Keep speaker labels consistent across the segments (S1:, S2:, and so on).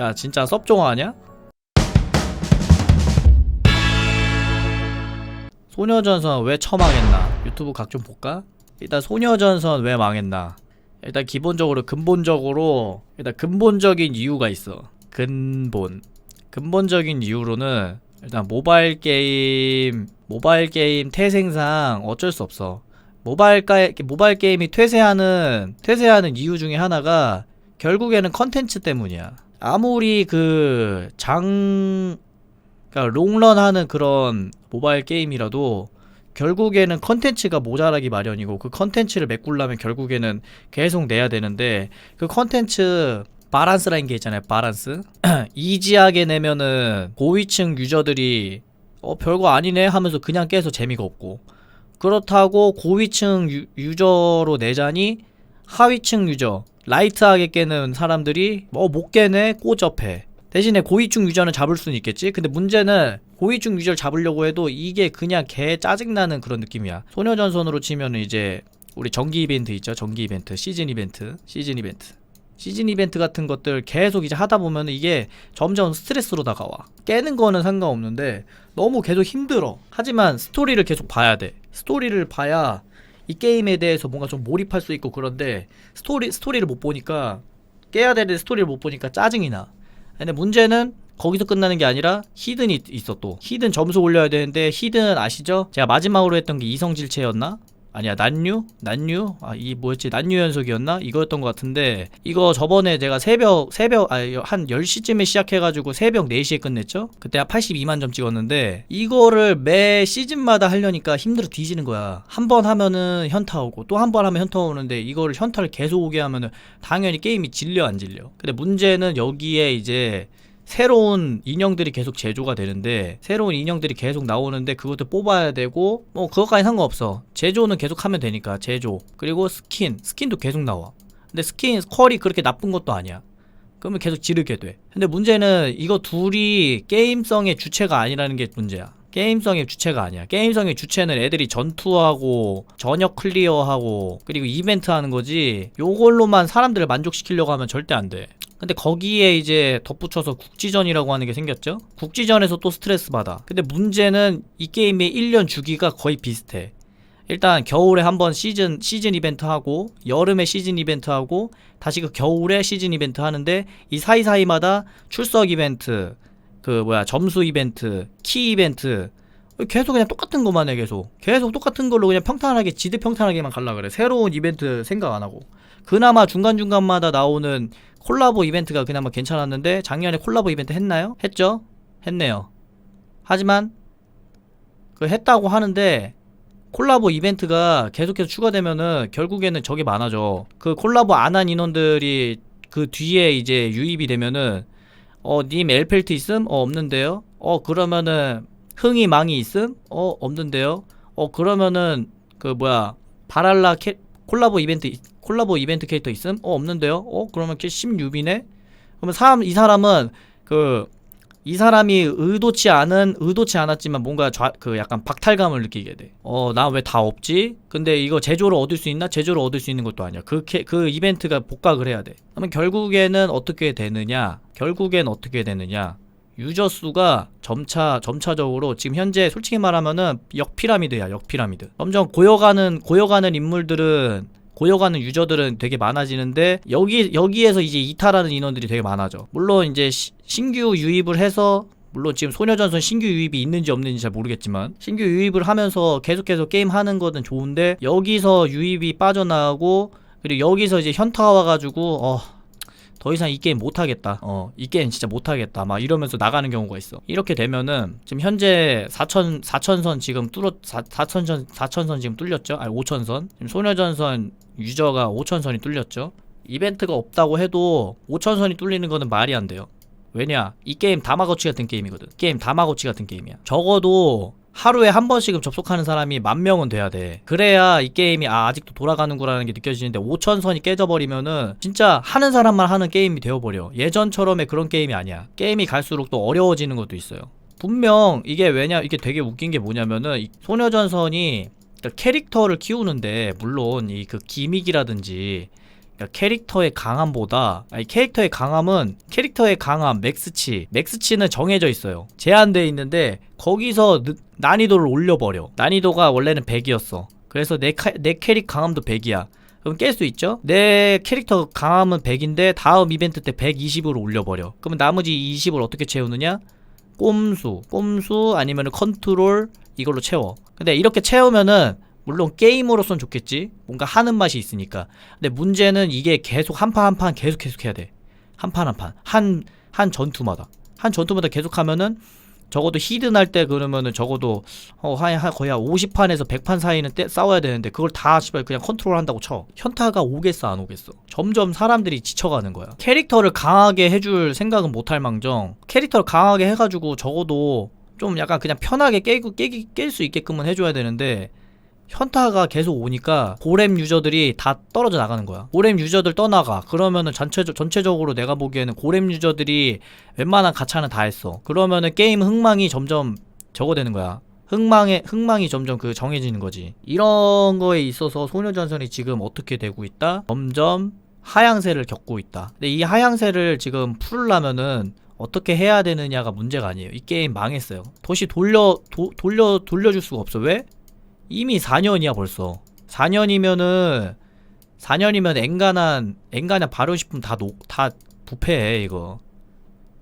S1: 야 진짜 섭종 아냐? 소녀전선 왜 처망했나? 유튜브 각 좀 볼까? 일단 소녀전선 왜 망했나? 일단 기본적으로 근본적으로 일단 근본적인 이유가 있어. 근본. 근본적인 이유로는 일단 모바일 게임 모바일 게임 태생상 어쩔 수 없어. 모바일 가 모바일 게임이 퇴세하는 퇴세하는 이유 중에 하나가 결국에는 컨텐츠 때문이야. 아무리 그 장 그러니까 롱런 하는 그런 모바일 게임이라도 결국에는 컨텐츠가 모자라기 마련이고 그 컨텐츠를 메꾸려면 결국에는 계속 내야 되는데 그 컨텐츠 바란스라는 게 있잖아요. 바란스. 이지하게 내면은 고위층 유저들이 어 별거 아니네 하면서 그냥 깨서 재미가 없고 그렇다고 고위층 유, 유저로 내자니 하위층 유저 라이트하게 깨는 사람들이 뭐 못 깨네 꼬접해. 대신에 고위층 유저는 잡을 수는 있겠지? 근데 문제는 고위층 유저를 잡으려고 해도 이게 그냥 개 짜증나는 그런 느낌이야. 소녀전선으로 치면은 이제 우리 정기 이벤트 있죠? 정기 이벤트 시즌 이벤트 시즌 이벤트. 시즌 이벤트 같은 것들 계속 이제 하다 보면 이게 점점 스트레스로 다가와. 깨는 거는 상관없는데 너무 계속 힘들어. 하지만 스토리를 계속 봐야 돼. 스토리를 봐야 이 게임에 대해서 뭔가 좀 몰입할 수 있고 그런데 스토리 스토리를 못 보니까 깨야 되는 스토리를 못 보니까 짜증이 나 근데 문제는 거기서 끝나는 게 아니라 히든이 있어 또 히든 점수 올려야 되는데 히든 아시죠? 제가 마지막으로 했던 게 이성질체였나? 아니야 난류? 난류? 아 이 뭐였지 난류 연속이었나? 이거였던 것 같은데 이거 저번에 제가 새벽 새벽 아 한 10시쯤에 시작해가지고 새벽 4시에 끝냈죠? 그때 한 82만 점 찍었는데 이거를 매 시즌마다 하려니까 힘들어 뒤지는 거야 한 번 하면은 현타 오고 또 한 번 하면 현타 오는데 이거를 현타를 계속 오게 하면은 당연히 게임이 질려 안 질려 근데 문제는 여기에 이제 새로운 인형들이 계속 제조가 되는데 새로운 인형들이 계속 나오는데 그것도 뽑아야 되고 뭐 그것까지 상관없어. 제조는 계속 하면 되니까 제조. 그리고 스킨 스킨도 계속 나와. 근데 스킨 퀄이 그렇게 나쁜 것도 아니야. 그러면 계속 지르게 돼. 근데 문제는 이거 둘이 게임성의 주체가 아니라는 게 문제야. 게임성의 주체가 아니야. 게임성의 주체는 애들이 전투하고 저녁 클리어하고 그리고 이벤트 하는 거지. 요걸로만 사람들을 만족시키려고 하면 절대 안 돼 근데 거기에 이제 덧붙여서 국지전이라고 하는 게 생겼죠? 국지전에서 또 스트레스 받아. 근데 문제는 이 게임의 1년 주기가 거의 비슷해. 일단 겨울에 한번 시즌 시즌 이벤트 하고 여름에 시즌 이벤트 하고 다시 그 겨울에 시즌 이벤트 하는데 이 사이사이마다 출석 이벤트 그 뭐야 점수 이벤트 키 이벤트 계속 그냥 똑같은 것만 해 계속 계속 똑같은 걸로 그냥 평탄하게 지드 평탄하게만 갈라 그래 새로운 이벤트 생각 안 하고 그나마 중간중간마다 나오는 콜라보 이벤트가 그나마 괜찮았는데 작년에 콜라보 이벤트 했나요? 했죠? 했네요. 하지만 그 했다고 하는데 콜라보 이벤트가 계속해서 추가되면은 결국에는 적이 많아져. 그 콜라보 안 한 인원들이 그 뒤에 이제 유입이 되면은 어 님 엘펠트 있음? 어 없는데요. 어 그러면은 흥이 망이 있음? 어 없는데요. 어 그러면은 그 뭐야 바랄라 캐 콜라보 이벤트 있- 콜라보 이벤트 캐릭터 있음? 어 없는데요. 어 그러면 걔 16이네. 그러면 사람 이 사람은 그 이 사람이 의도치 않은 의도치 않았지만 뭔가 좌, 그 약간 박탈감을 느끼게 돼. 어 나 왜 다 없지? 근데 이거 제조를 얻을 수 있나? 제조를 얻을 수 있는 것도 아니야. 그, 캐, 그 이벤트가 복각을 해야 돼. 그러면 결국에는 어떻게 되느냐? 결국엔 어떻게 되느냐? 유저 수가 점차 점차적으로 지금 현재 솔직히 말하면은 역피라미드야 역피라미드. 점점 고여가는 고여가는 인물들은 고여가는 유저들은 되게 많아지는데 여기 여기에서 이제 이탈하는 인원들이 되게 많아져. 물론 이제 시- 신규 유입을 해서 물론 지금 소녀전선 신규 유입이 있는지 없는지 잘 모르겠지만 신규 유입을 하면서 계속해서 게임 하는 거는 좋은데 여기서 유입이 빠져나가고 그리고 여기서 이제 현타가 와가지고 어. 더 이상 이 게임 못하겠다. 어, 이 게임 진짜 못하겠다. 막 이러면서 나가는 경우가 있어. 이렇게 되면은 지금 현재 4천 4천선 지금 뚫었 4, 4천선 4천선 지금 뚫렸죠? 아니 5천선. 지금 소녀전선 유저가 5천선이 뚫렸죠. 이벤트가 없다고 해도 5천선이 뚫리는 거는 말이 안 돼요. 왜냐? 이 게임 다마고치 같은 게임이거든. 게임 다마고치 같은 게임이야. 적어도 하루에 한 번씩은 접속하는 사람이 만 명은 돼야 돼. 그래야 이 게임이 아, 아직도 돌아가는구라는 게 느껴지는데 5천 선이 깨져버리면은 진짜 하는 사람만 하는 게임이 되어버려. 예전처럼의 그런 게임이 아니야. 게임이 갈수록 또 어려워지는 것도 있어요. 분명 이게 왜냐 이게 되게 웃긴 게 뭐냐면은 이 소녀전선이 그러니까 캐릭터를 키우는데 물론 이 그 기믹이라든지 그러니까 캐릭터의 강함보다 아니 캐릭터의 강함은 캐릭터의 강함 맥스치. 맥스치는 정해져 있어요. 제한돼 있는데 거기서 느- 난이도를 올려버려. 난이도가 원래는 100이었어. 그래서 내, 카, 내 캐릭 강함도 100이야. 그럼 깰 수 있죠? 내 캐릭터 강함은 100인데 다음 이벤트 때 120으로 올려버려. 그러면 나머지 20을 어떻게 채우느냐? 꼼수. 꼼수 아니면 컨트롤 이걸로 채워. 근데 이렇게 채우면은 물론 게임으로선 좋겠지 뭔가 하는 맛이 있으니까 근데 문제는 이게 계속 한 판 한 판 계속 계속 해야 돼 한 판 한 판 한 한 전투마다 한 전투마다 계속 하면은 적어도 히든 할 때 그러면은 적어도 어, 한, 한 거의 한 50판에서 100판 사이는 때, 싸워야 되는데 그걸 다 씨발 그냥 컨트롤 한다고 쳐. 현타가 오겠어 안 오겠어. 점점 사람들이 지쳐가는 거야. 캐릭터를 강하게 해줄 생각은 못할 망정 캐릭터를 강하게 해가지고 적어도 좀 약간 그냥 편하게 깨고 깨기 깰 수 있게끔은 해줘야 되는데 현타가 계속 오니까 고렘 유저들이 다 떨어져 나가는 거야. 고렘 유저들 떠나가. 그러면은 전체 전체적으로 내가 보기에는 고렘 유저들이 웬만한 가차는 다 했어. 그러면은 게임 흥망이 점점 적어되는 거야. 흥망의 흥망이 점점 그 정해지는 거지. 이런 거에 있어서 소녀전선이 지금 어떻게 되고 있다? 점점 하향세를 겪고 있다. 근데 이 하향세를 지금 풀려면은 어떻게 해야 되느냐가 문제가 아니에요. 이 게임 망했어요. 다시 돌려 도, 돌려 돌려줄 수가 없어. 왜? 이미 4년이야 벌써. 4년이면은 4년이면 엔간한 엔간한 발효식품 다, 녹, 다 부패해 이거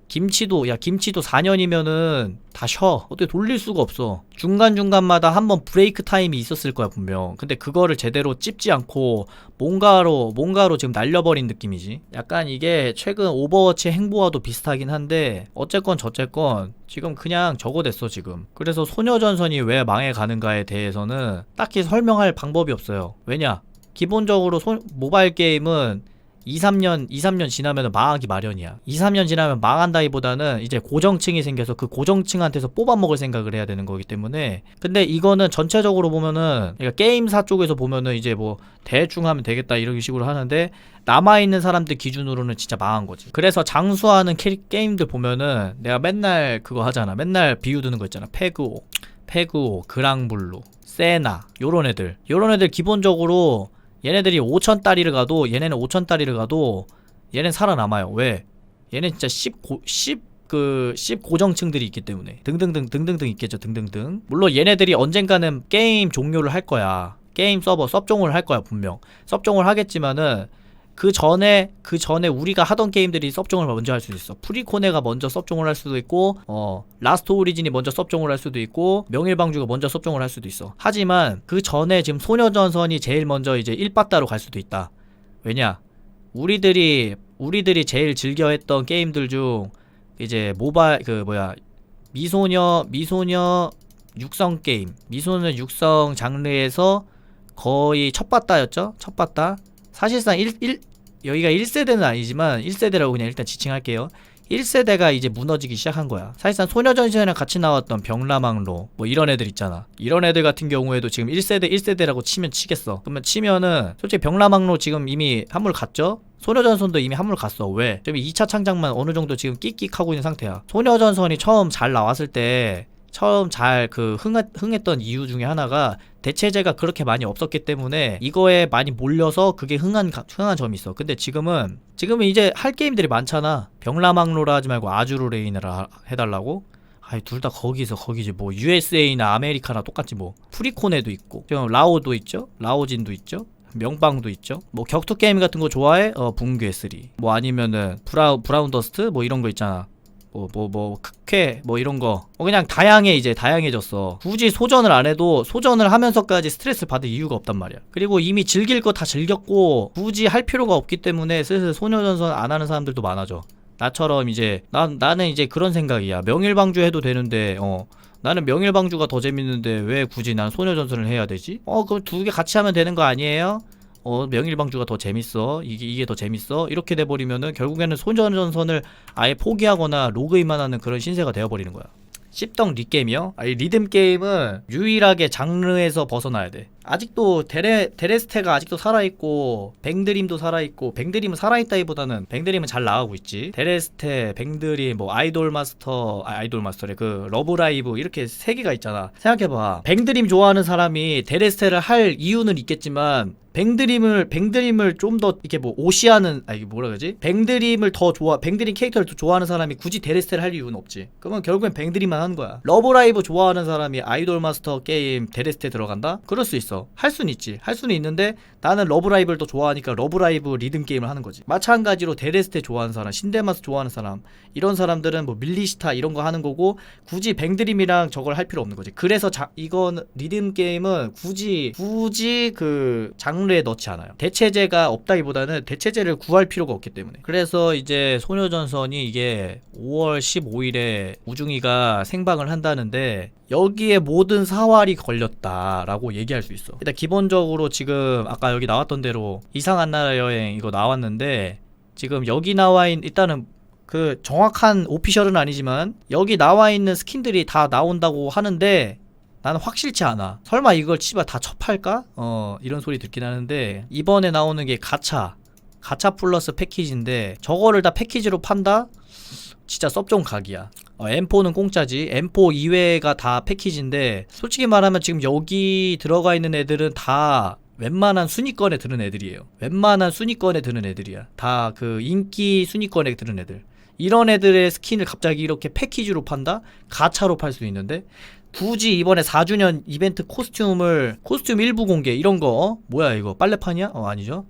S1: 김치도 야 김치도 4년이면은 다 쉬어. 어떻게 돌릴 수가 없어. 중간중간마다 한번 브레이크 타임이 있었을 거야 분명. 근데 그거를 제대로 찝지 않고 뭔가로 뭔가로 지금 날려버린 느낌이지. 약간 이게 최근 오버워치 행보와도 비슷하긴 한데 어쨌건 저쨌건 지금 그냥 저거 됐어 지금. 그래서 소녀전선이 왜 망해가는가에 대해서는 딱히 설명할 방법이 없어요. 왜냐? 기본적으로 소- 모바일 게임은 2, 3년, 2, 3년 지나면 망하기 마련이야. 2, 3년 지나면 망한다기보다는 이제 고정층이 생겨서 그 고정층한테서 뽑아먹을 생각을 해야 되는 거기 때문에. 근데 이거는 전체적으로 보면은, 그러니까 게임사 쪽에서 보면은 이제 뭐 대충 하면 되겠다 이런 식으로 하는데, 남아있는 사람들 기준으로는 진짜 망한 거지. 그래서 장수하는 캐릭 게임들 보면은 내가 맨날 그거 하잖아. 맨날 비유 드는 거 있잖아. 페그오, 페그오, 그랑블루, 세나, 요런 애들. 요런 애들 기본적으로 얘네들이 5천 다리를 가도 얘네는 5천 다리를 가도 얘는 살아남아요. 왜? 얘는 진짜 10 고, 10 그 10 고정층들이 있기 때문에 등등등 등등등 있겠죠. 등등등. 물론 얘네들이 언젠가는 게임 종료를 할 거야. 게임 서버 섭종을 할 거야 분명. 섭종을 하겠지만은 그 전에 그 전에 우리가 하던 게임들이 섭종을 먼저 할 수도 있어. 프리코네가 먼저 섭종을 할 수도 있고, 어 라스트 오리진이 먼저 섭종을 할 수도 있고, 명일방주가 먼저 섭종을 할 수도 있어. 하지만 그 전에 지금 소녀전선이 제일 먼저 이제 1빠따로 갈 수도 있다. 왜냐? 우리들이 우리들이 제일 즐겨 했던 게임들 중 이제 모바일 그 뭐야 미소녀 미소녀 육성 게임 미소녀 육성 장르에서 거의 첫 바따였죠 첫 바따 사실상 1, 1 여기가 1세대는 아니지만 1세대라고 그냥 일단 지칭할게요 1세대가 이제 무너지기 시작한 거야. 사실상 소녀전선이랑 같이 나왔던 병라망로 뭐 이런 애들 있잖아. 이런 애들 같은 경우에도 지금 1세대 1세대라고 치면 치겠어. 그러면 치면은 솔직히 병라망로 지금 이미 한물 갔죠? 소녀전선도 이미 한물 갔어. 왜? 지금 2차 창작만 어느 정도 지금 끽끽하고 있는 상태야. 소녀전선이 처음 잘 나왔을 때 처음 잘 그 흥했던 이유 중에 하나가 대체제가 그렇게 많이 없었기 때문에 이거에 많이 몰려서 그게 흥한 가- 흥한 점이 있어. 근데 지금은 지금은 이제 할 게임들이 많잖아. 병라망로라 하지 말고 아주르 레이너라 해달라고. 아이 둘 다 거기서 거기지 뭐. USA나 아메리카나 똑같지 뭐. 프리코네도 있고. 라오도 있죠? 라오진도 있죠? 명방도 있죠? 뭐 격투 게임 같은 거 좋아해? 어 붕괴 3 뭐 아니면은 브라우 브라운 더스트? 뭐 이런 거 있잖아 뭐 뭐뭐 극회 뭐 이런 거. 어, 그냥 다양해 이제 다양해졌어. 굳이 소전을 안 해도 소전을 하면서까지 스트레스 받을 이유가 없단 말이야. 그리고 이미 즐길 거 다 즐겼고 굳이 할 필요가 없기 때문에 슬슬 소녀전선 안 하는 사람들도 많아져. 나처럼 이제 난 나는 이제 그런 생각이야. 명일방주 해도 되는데 어. 나는 명일방주가 더 재밌는데 왜 굳이 난 소녀전선을 해야 되지? 어 그럼 두 개 같이 하면 되는 거 아니에요? 어 명일방주가 더 재밌어 이게 이게 더 재밌어 이렇게 돼버리면은 결국에는 소녀전선을 아예 포기하거나 로그인만 하는 그런 신세가 되어버리는 거야 씹덩 리게임이요? 아니 리듬 게임은 유일하게 장르에서 벗어나야 돼 아직도 데레 데레스테가 아직도 살아 있고 뱅드림도 살아 있고 뱅드림은 살아 있다기보다는 뱅드림은 잘 나가고 있지 데레스테 뱅드림 뭐 아이돌 마스터 아, 아이돌 마스터래 그 러브라이브 이렇게 세 개가 있잖아 생각해봐 뱅드림 좋아하는 사람이 데레스테를 할 이유는 있겠지만 뱅드림을 뱅드림을 좀 더 이렇게 뭐 오시아는 아 이게 뭐라 그러지? 뱅드림을 더 좋아 뱅드림 캐릭터를 더 좋아하는 사람이 굳이 데레스테를 할 이유는 없지. 그러면 결국엔 뱅드림만 하는 거야. 러브라이브 좋아하는 사람이 아이돌 마스터 게임 데레스테 들어간다? 그럴 수 있어. 할 수는 있지. 할 수는 있는데 나는 러브라이브를 더 좋아하니까 러브라이브 리듬 게임을 하는 거지. 마찬가지로 데레스테 좋아하는 사람, 신데마스 좋아하는 사람 이런 사람들은 뭐 밀리시타 이런 거 하는 거고 굳이 뱅드림이랑 저걸 할 필요 없는 거지. 그래서 자, 이건 리듬 게임은 굳이 굳이 그 장르에 넣지 않아요. 대체제가 없다기보다는 대체제를 구할 필요가 없기 때문에. 그래서 이제 소녀전선이 이게 5월 15일에 우중이가 생방을 한다는데 여기에 모든 사활이 걸렸다라고 얘기할 수 있어. 일단 기본적으로 지금 아까 여기 나왔던 대로 이상한 나라 여행 이거 나왔는데 지금 여기 나와 있는 일단은 그 정확한 오피셜은 아니지만 여기 나와 있는 스킨들이 다 나온다고 하는데 나는 확실치 않아. 설마 이걸 치바 다 첩할까? 어 이런 소리 듣긴 하는데 이번에 나오는 게 가차 가차 플러스 패키지인데 저거를 다 패키지로 판다? 진짜 섭종 각이야. 어, M4는 공짜지. M4 이외가 다 패키지인데 솔직히 말하면 지금 여기 들어가 있는 애들은 다 웬만한 순위권에 드는 애들이에요. 웬만한 순위권에 드는 애들이야. 다 그 인기 순위권에 드는 애들. 이런 애들의 스킨을 갑자기 이렇게 패키지로 판다? 가차로 팔 수 있는데 굳이 이번에 4주년 이벤트 코스튬을 코스튬 일부 공개 이런 거 어? 뭐야 이거 빨래판이야? 어 아니죠.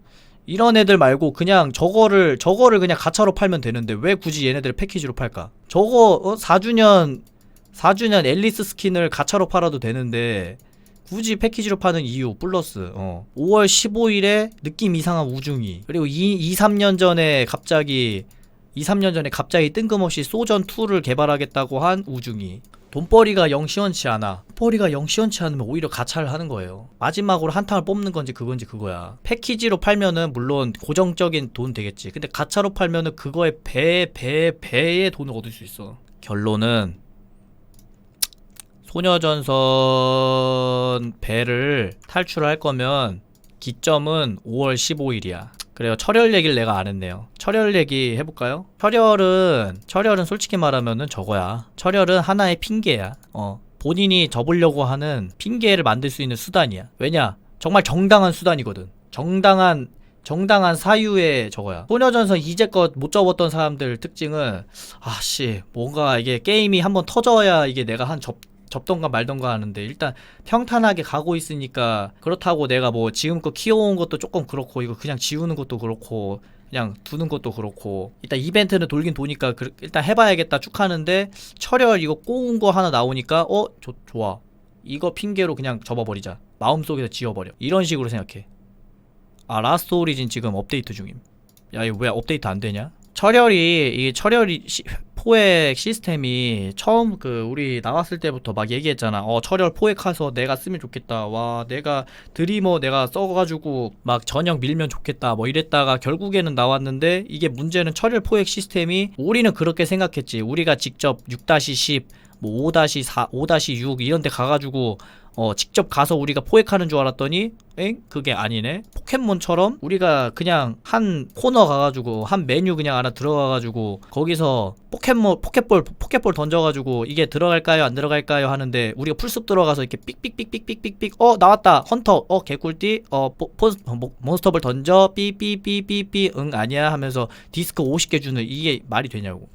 S1: 이런 애들 말고 그냥 저거를 저거를 그냥 가차로 팔면 되는데 왜 굳이 얘네들 패키지로 팔까? 저거 어? 4주년 4주년 앨리스 스킨을 가차로 팔아도 되는데 굳이 패키지로 파는 이유 플러스 어. 5월 15일에 느낌 이상한 우중이 그리고 2, 2 3년 전에 갑자기 2, 3년 전에 갑자기 뜬금없이 소전 2를 개발하겠다고 한 우중이 돈벌이가 영 시원치 않아. 돈벌이가 영 시원치 않으면 오히려 가차를 하는 거예요. 마지막으로 한탕을 뽑는 건지 그건지 그거야. 패키지로 팔면은 물론 고정적인 돈 되겠지. 근데 가차로 팔면은 그거에 배, 배, 배의 돈을 얻을 수 있어. 결론은 소녀전선 배를 탈출할 거면 기점은 5월 15일이야. 그래요. 철혈 얘기를 내가 안 했네요. 철혈 얘기 해볼까요? 철혈은, 철혈은 솔직히 말하면은 저거야. 철혈은 하나의 핑계야. 어. 본인이 접으려고 하는 핑계를 만들 수 있는 수단이야. 왜냐? 정말 정당한 수단이거든. 정당한, 정당한 사유의 저거야. 소녀전선 이제껏 못 접었던 사람들 특징은, 아씨, 뭔가 이게 게임이 한번 터져야 이게 내가 한 접, 접던가 말던가 하는데 일단 평탄하게 가고 있으니까 그렇다고 내가 뭐 지금껏 키워온 것도 조금 그렇고 이거 그냥 지우는 것도 그렇고 그냥 두는 것도 그렇고 일단 이벤트는 돌긴 도니까 그- 일단 해봐야겠다 쭉 하는데 철혈 이거 꼬운 거 하나 나오니까 어? 조, 좋아. 이거 핑계로 그냥 접어버리자. 마음속에서 지워버려. 이런 식으로 생각해. 아 라스트 오리진 지금 업데이트 중임. 야 이거 왜 업데이트 안 되냐 철혈이 이게 철혈이 시, 포획 시스템이 처음 그 우리 나왔을 때부터 막 얘기했잖아. 어 철혈 포획해서 내가 쓰면 좋겠다. 와 내가 드리머 내가 써가지고 막 저녁 밀면 좋겠다. 뭐 이랬다가 결국에는 나왔는데 이게 문제는 철혈 포획 시스템이 우리는 그렇게 생각했지. 우리가 직접 6-10 뭐 5-4, 5-6 이런 데 가가지고 어, 직접 가서 우리가 포획하는 줄 알았더니, 엥? 그게 아니네? 포켓몬처럼 우리가 그냥 한 코너 가가지고, 한 메뉴 그냥 하나 들어가가지고, 거기서 포켓몬, 포켓볼, 포켓볼 던져가지고, 이게 들어갈까요? 안 들어갈까요? 하는데, 우리가 풀숲 들어가서 이렇게 삑삑삑삑삑삑삑, 어, 나왔다! 헌터! 어, 개꿀띠? 어, 뭐, 몬스터볼 던져? 삐삐삐삐삐, 응, 아니야? 하면서 디스크 50개 주는 이게 말이 되냐고.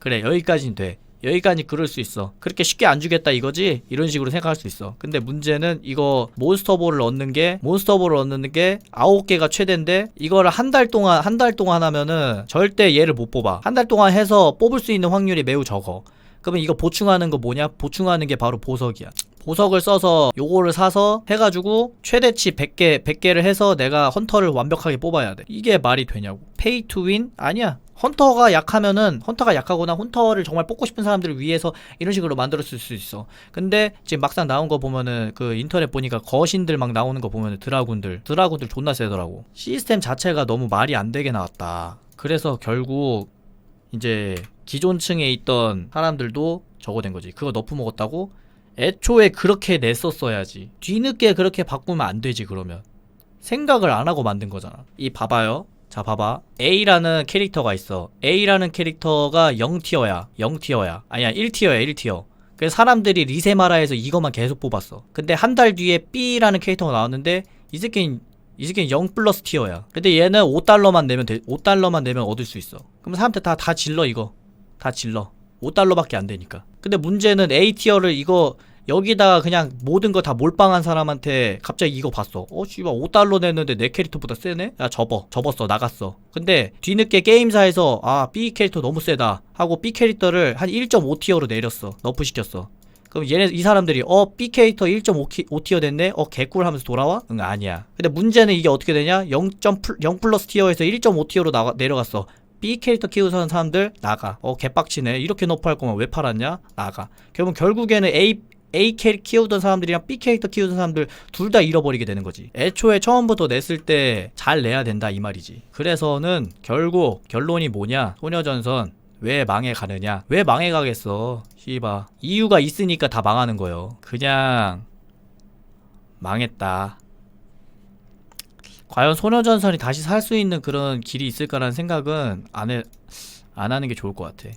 S1: 그래, 여기까지는 돼. 여기까지 그럴 수 있어. 그렇게 쉽게 안 주겠다 이거지? 이런 식으로 생각할 수 있어. 근데 문제는 이거 몬스터볼을 얻는 게 몬스터볼을 얻는 게 아홉 개가 최대인데 이거를 한 달 동안 한 달 동안 하면은 절대 얘를 못 뽑아. 한 달 동안 해서 뽑을 수 있는 확률이 매우 적어. 그러면 이거 보충하는 거 뭐냐? 보충하는 게 바로 보석이야. 보석을 써서 요거를 사서 해가지고 최대치 100개 100개를 해서 내가 헌터를 완벽하게 뽑아야 돼. 이게 말이 되냐고. 페이 투 윈? 아니야. 헌터가 약하면은 헌터가 약하거나 헌터를 정말 뽑고 싶은 사람들을 위해서 이런 식으로 만들었을 수 있어. 근데 지금 막상 나온 거 보면은 그 인터넷 보니까 거신들 막 나오는 거 보면은 드라군들 드라군들 존나 세더라고. 시스템 자체가 너무 말이 안 되게 나왔다. 그래서 결국 이제 기존층에 있던 사람들도 저거 된 거지. 그거 너프 먹었다고 애초에 그렇게 냈었어야지. 뒤늦게 그렇게 바꾸면 안 되지 그러면. 생각을 안 하고 만든 거잖아. 이 봐봐요. 자 봐봐. A라는 캐릭터가 있어. A라는 캐릭터가 0티어야. 0티어야. 아니야 1티어야 1티어. 그래서 사람들이 리세마라에서 이것만 계속 뽑았어. 근데 한 달 뒤에 B라는 캐릭터가 나왔는데 이 새끼는 이 새끼는 0 플러스 티어야. 근데 얘는 5달러만 내면 돼. 5달러만 내면 얻을 수 있어. 그럼 사람들 다 다 질러 이거. 다 질러. 5달러밖에 안 되니까. 근데 문제는 A 티어를 이거 여기다가 그냥 모든 거 다 몰빵한 사람한테 갑자기 이거 봤어. 어, 씨발 5달러 냈는데 내 캐릭터보다 세네? 야, 접어. 접었어. 나갔어. 근데 뒤늦게 게임사에서 아, B 캐릭터 너무 세다 하고 B 캐릭터를 한 1.5티어로 내렸어. 너프 시켰어. 그럼 얘네 이 사람들이 어 B 캐릭터 1.5티어 됐네 어 개꿀 하면서 돌아와? 응 아니야 근데 문제는 이게 어떻게 되냐 0. 플- 0 플러스 티어에서 1.5티어로 나가, 내려갔어 B 캐릭터 키우는 사람들 나가 어 개빡치네 이렇게 너프 할 거면 왜 팔았냐 나가 그러면 결국에는 A A 캐릭터 키우던 사람들이랑 B 캐릭터 키우던 사람들 둘 다 잃어버리게 되는 거지. 애초에 처음부터 냈을 때 잘 내야 된다 이 말이지. 그래서는 결국 결론이 뭐냐? 소녀전선 왜 망해가느냐? 왜 망해가겠어? 씨바 이유가 있으니까 다 망하는 거예요. 그냥 망했다. 과연 소녀전선이 다시 살 수 있는 그런 길이 있을까라는 생각은 안, 해, 안 하는 게 좋을 것 같아.